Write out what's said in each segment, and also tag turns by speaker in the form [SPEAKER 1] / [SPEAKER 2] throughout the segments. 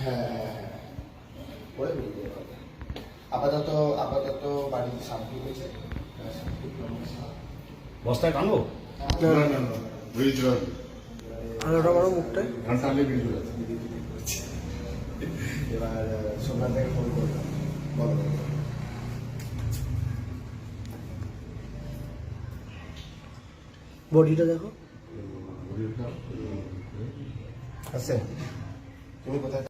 [SPEAKER 1] যাচ্ছে
[SPEAKER 2] করে বেরিয়ে যাবে। আপাতত আপাতত বাড়িতে শান্তি হয়েছে।
[SPEAKER 1] বস্তায় টানবো
[SPEAKER 3] না না না
[SPEAKER 4] বেরিয়ে চলে
[SPEAKER 3] আলোটা বড়
[SPEAKER 4] বেরিয়ে চলে
[SPEAKER 2] এবার সোমনাথ থেকে ফোন করলাম বলো বলো।
[SPEAKER 3] বডিটা দেখো।
[SPEAKER 2] আছে। তুমি কোথায়?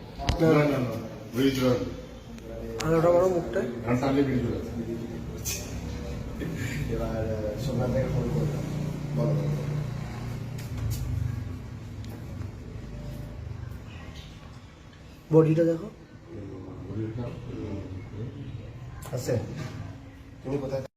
[SPEAKER 3] না না না
[SPEAKER 4] চলে আসবে
[SPEAKER 3] আলোটা বড়
[SPEAKER 2] এবার ফোন করলাম। বলো। বলো।
[SPEAKER 3] বডিটা দেখো।
[SPEAKER 2] আছে। তুমি কোথায়